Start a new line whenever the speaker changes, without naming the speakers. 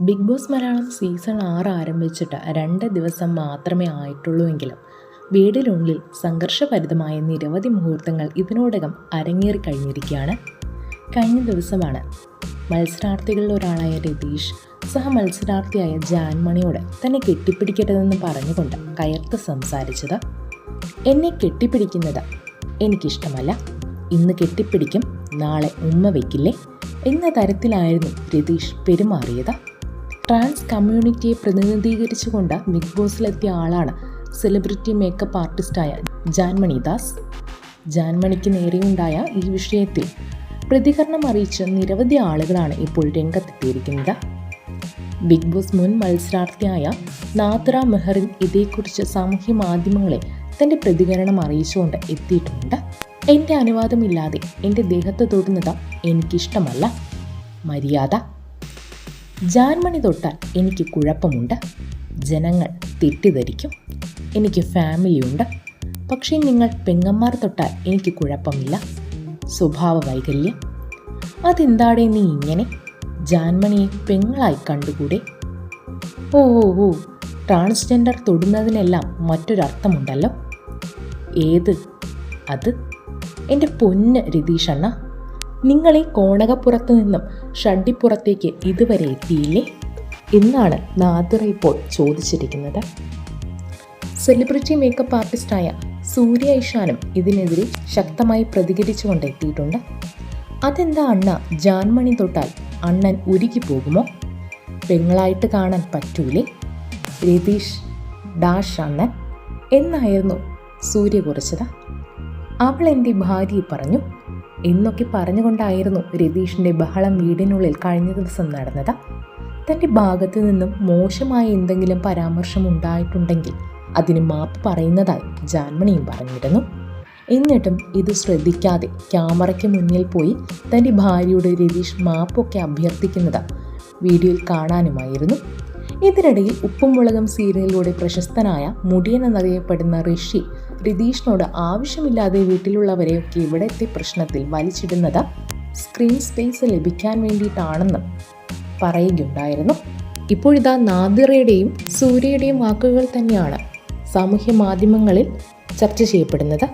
Big boss Malayalam season ആറ് ആരംഭിച്ചിട്ട് രണ്ട് ദിവസം മാത്രമേ ആയിട്ടുള്ളൂ എങ്കിലും വീടിനുള്ളിൽ സംഘർഷഭരിതമായ നിരവധി മുഹൂർത്തങ്ങൾ ഇതിനോടകം അരങ്ങേറി കഴിഞ്ഞിരിക്കുകയാണ്. കഴിഞ്ഞ ദിവസമാണ് മത്സരാർത്ഥികളിൽ ഒരാളായ രതീഷ് സഹ മത്സരാർത്ഥിയായ ജാൻമണിയോട് തന്നെ കെട്ടിപ്പിടിക്കരുതെന്ന് പറഞ്ഞുകൊണ്ട് കയർത്ത് സംസാരിച്ചത് എന്നെ കെട്ടിപ്പിടിക്കുന്നത് എനിക്കിഷ്ടമല്ല. ഇന്ന് കെട്ടിപ്പിടിക്കും നാളെ ഉമ്മ വയ്ക്കില്ലേ എന്ന തരത്തിലായിരുന്നു രതീഷ് പെരുമാറിയത്. ട്രാൻസ് കമ്മ്യൂണിറ്റിയെ പ്രതിനിധീകരിച്ചുകൊണ്ട് ബിഗ് ബോസിലെത്തിയ ആളാണ് സെലിബ്രിറ്റി മേക്കപ്പ് ആർട്ടിസ്റ്റായ ജാൻമണി ദാസ്. ജാൻമണിക്ക് നേരെയുണ്ടായ ഈ വിഷയത്തിൽ പ്രതികരണം അറിയിച്ച് നിരവധി ആളുകളാണ് ഇപ്പോൾ രംഗത്തെത്തിയിരിക്കുന്നത്. ബിഗ് ബോസ് മുൻ മത്സരാർത്ഥിയായ നാദ്ര മെഹറിൻ ഇതേക്കുറിച്ച് സാമൂഹ്യ മാധ്യമങ്ങളെ തന്റെ പ്രതികരണം അറിയിച്ചുകൊണ്ട് എത്തിയിട്ടുണ്ട്. എന്റെ അനുവാദമില്ലാതെ എന്റെ ദേഹത്ത് തൊടുന്നത് എനിക്കിഷ്ടമല്ല. മര്യാദ. ജാൻമണി തൊട്ടാൽ എനിക്ക് കുഴപ്പമുണ്ട്. ജനങ്ങൾ തെറ്റിദ്ധരിക്കും. എനിക്ക് ഫാമിലിയുണ്ട്. പക്ഷേ നിങ്ങൾ പെങ്ങന്മാർ തൊട്ടാൽ എനിക്ക് കുഴപ്പമില്ല. സ്വഭാവ വൈകല്യം അതെന്താടെ നീ ഇങ്ങനെ? ജാൻമണിയെ പെങ്ങളായി കണ്ടുകൂടെ? ഓ ഓ ഓ. ട്രാൻസ്ജെൻഡർ തൊടുന്നതിനെല്ലാം മറ്റൊരർത്ഥമുണ്ടല്ലോ. ഏത്? അത്? എന്റെ പൊന്ന് രതീഷണ്ണ നിങ്ങളെ കോണകപ്പുറത്തു നിന്നും ഷഡ്ഡിപ്പുറത്തേക്ക് ഇതുവരെ എത്തിയില്ലേ? എന്നാണ് നാദിറ ഇപ്പോൾ ചോദിച്ചിരിക്കുന്നത്. സെലിബ്രിറ്റി മേക്കപ്പ് ആർട്ടിസ്റ്റായ സൂര്യ ഇഷാനും ഇതിനെതിരെ ശക്തമായി പ്രതികരിച്ചുകൊണ്ട് എത്തിയിട്ടുണ്ട് അതെന്താ അണ്ണ? ജാൻമണി തൊട്ടാൽ അണ്ണൻ ഉരുകി പോകുമോ പെങ്ങളായിട്ട് കാണാൻ പറ്റൂലേ? രതീഷ് ഡാഷ് അണ്ണൻ എന്നായിരുന്നു സൂര്യ കുറിച്ചത്. അവൾ എന്റെ ഭാര്യയെ പറഞ്ഞു എന്നൊക്കെ പറഞ്ഞുകൊണ്ടായിരുന്നു രതീഷിന്റെ ബഹളം വീടിനുള്ളിൽ കഴിഞ്ഞ ദിവസം നടന്നത്. തന്റെ ഭാഗത്തു നിന്നും മോശമായ എന്തെങ്കിലും പരാമർശം ഉണ്ടായിട്ടുണ്ടെങ്കിൽ അതിന് മാപ്പ് പറയുന്നതായി ജാൻമണിയും പറഞ്ഞിരുന്നു. എന്നിട്ടും ഇത് ശ്രദ്ധിക്കാതെ ക്യാമറയ്ക്ക് മുന്നിൽ പോയി തന്റെ ഭാര്യയുടെ രതീഷ് മാപ്പൊക്കെ അഭ്യർത്ഥിക്കുന്നത് വീഡിയോയിൽ കാണാനുമായിരുന്നു. ഇതിനിടയിൽ ഉപ്പും മുളകും സീരിയലിലൂടെ പ്രശസ്തനായ മുടിയൻ എന്നറിയപ്പെടുന്ന ഋഷി രതീഷിനോട് ആവശ്യമില്ലാതെ വീട്ടിലുള്ളവരെയൊക്കെ ഇവിടത്തെ പ്രശ്നത്തിൽ വലിച്ചിടുന്നത് സ്ക്രീൻ സ്പേസ് ലഭിക്കാൻ വേണ്ടിയിട്ടാണെന്നും പറയുകയുണ്ടായിരുന്നു. ഇപ്പോഴിതാ നാദിറയുടെയും സൂര്യയുടെയും വാക്കുകൾ തന്നെയാണ് സാമൂഹ്യ മാധ്യമങ്ങളിൽ ചർച്ച ചെയ്യപ്പെടുന്നത്.